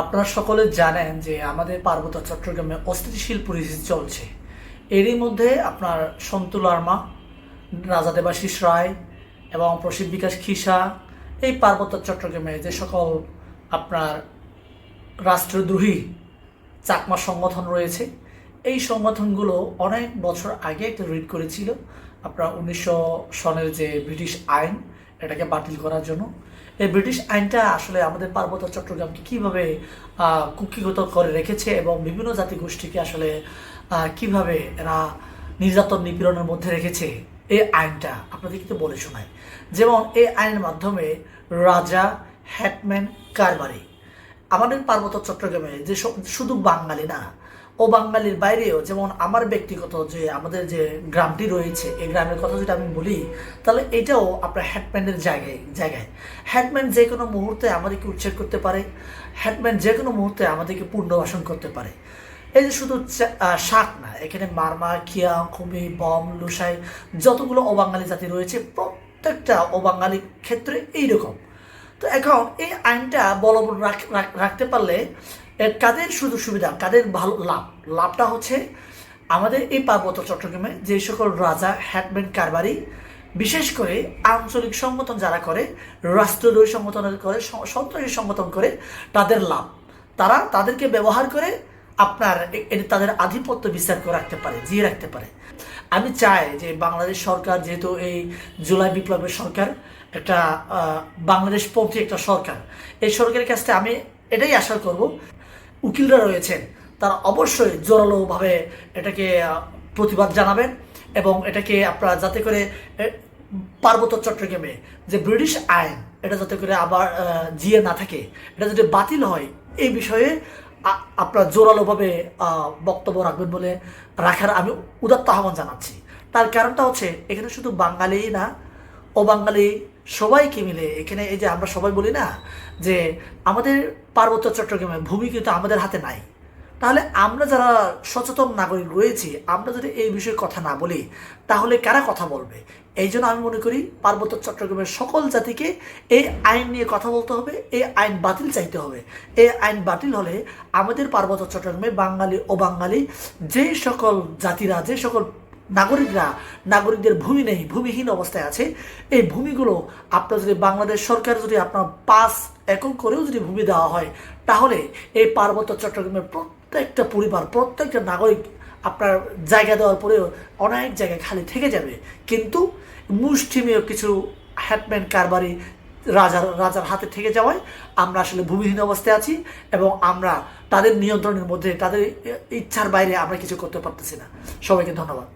আপনারা সকলে জানেন যে আমাদের পার্বত্য চট্টগ্রামে অস্থিতিশীল পরিস্থিতি চলছে। এরই মধ্যে আপনার সন্তু লার্মা, রাজা দেবাশিস রায় এবং প্রসিদ্ধ বিকাশ খিসা এই পার্বত্য চট্টগ্রামে যে সকল আপনার রাষ্ট্রদ্রোহী চাকমা সংগঠন রয়েছে, এই সংগঠনগুলো অনেক বছর আগে একটা রিড করেছিল। আপনার উনিশশো সনের যে ব্রিটিশ আইন, এটাকে বাতিল করার জন্য। এই ব্রিটিশ আইনটা আসলে আমাদের পার্বত্য চট্টগ্রামকে কীভাবে আহ, কুক্ষিগত করে রেখেছে এবং বিভিন্ন জাতিগোষ্ঠীকে আসলে কীভাবে এরা নির্যাতন নিপীড়নের মধ্যে রেখেছে এই আইনটা আপনাদের কিন্তু বলে শোনায় যেমন এই আইনের মাধ্যমে রাজা হ্যাটম্যান কারবারি। আমাদের পার্বত্য চট্টগ্রামে যে শুধু বাঙালি না ও বাঙালির বাইরেও যেমন আমার ব্যক্তিগত যে আমাদের যে গ্রামটি রয়েছে, এই গ্রামের কথা যদি আমি বলি, তাহলে এটাও আপনার হ্যাটম্যানের জায়গায় জায়গায়। হ্যাটম্যান যে কোনো মুহূর্তে আমাদেরকে উচ্ছেদ করতে পারে, হ্যাটম্যান যে কোনো মুহূর্তে আমাদেরকে পুনর্বাসন করতে পারে। এই যে শুধু শাক না, এখানে মারমা, খিয়া, খুমি, বম, লুসাই, যতগুলো অবাঙালি জাতি রয়েছে, প্রত্যেকটা অবাঙালির ক্ষেত্রে এইরকম। তো এখন এই আইনটা রাখ- রাখতে পারলে কাদের শুধু সুবিধা কাদের ভালো লাভ? লাভটা হচ্ছে আমাদের এই পার্বত্য চট্টগ্রামে যে সকল রাজা হ্যাটম্যান কারবারি বিশেষ করে আঞ্চলিক সংগঠন যারা করে রাষ্ট্রদ্রোহী সংগঠন করে সন্ত্রাসী সংগঠন করে তাদের লাভ। তারা তাদেরকে ব্যবহার করে আপনার তাদের আধিপত্য বিস্তার করে রাখতে পারে জিয়ে রাখতে পারে। আমি চাই যে বাংলাদেশ সরকার যেহেতু এই জুলাই বিপ্লবের সরকার একটা আহ, বাংলাদেশপন্থী একটা সরকার এই সরকারের কাছ আমি এটাই আশা করব উকিলরা রয়েছেন, তারা অবশ্যই জোরালোভাবে এটাকে প্রতিবাদ জানাবেন এবং এটাকে আপনারা যাতে করে পার্বত্য চট্টগ্রামে যে ব্রিটিশ আইন, এটা যাতে করে আবার জিয়ে না থাকে, এটা যদি বাতিল হয়, এই বিষয়ে আপনারা জোরালোভাবে বক্তব্য রাখবেন বলে রাখার আমি উদাত্ত আহ্বান জানাচ্ছি। তার কারণটা হচ্ছে, এখানে শুধু বাঙালি না ও বাঙালি সবাইকে মিলে, এখানে এই যে আমরা সবাই বলি না, যে আমাদের পার্বত্য চট্টগ্রামে ভূমি কিন্তু আমাদের হাতে নাই। তাহলে আমরা যারা সচেতন নাগরিক রয়েছি, আমরা যদি এই বিষয়ে কথা না বলি, তাহলে কারা কথা বলবে? এই জন্য আমি মনে করি পার্বত্য চট্টগ্রামের সকল জাতিকে এই আইন নিয়ে কথা বলতে হবে, এই আইন বাতিল চাইতে হবে। এই আইন বাতিল হলে আমাদের পার্বত্য চট্টগ্রামে বাঙালি ও বাঙালি যে সকল জাতিরা, যে সকল নাগরিকরা, নাগরিকদের ভূমি নেই, ভূমিহীন অবস্থায় আছে। এই ভূমিগুলো আপনার যদি বাংলাদেশ সরকার যদি আপনার পাঁচ একক করেও যদি ভূমি দেওয়া হয়, তাহলে এই পার্বত্য চট্টগ্রামের প্রত্যেকটা পরিবার, প্রত্যেকটা নাগরিক আপনার জায়গা দেওয়ার পরেও অনেক জায়গায় খালি থেকে যাবে। কিন্তু মুষ্টিমেয় কিছু হ্যাটম্যান কারবারি রাজার রাজার হাতে থেকে যাওয়ায় আমরা আসলে ভূমিহীন অবস্থায় আছি এবং আমরা তাদের নিয়ন্ত্রণের মধ্যে, তাদের ইচ্ছার বাইরে আমরা কিছু করতে পারতেছি না। সবাইকে ধন্যবাদ।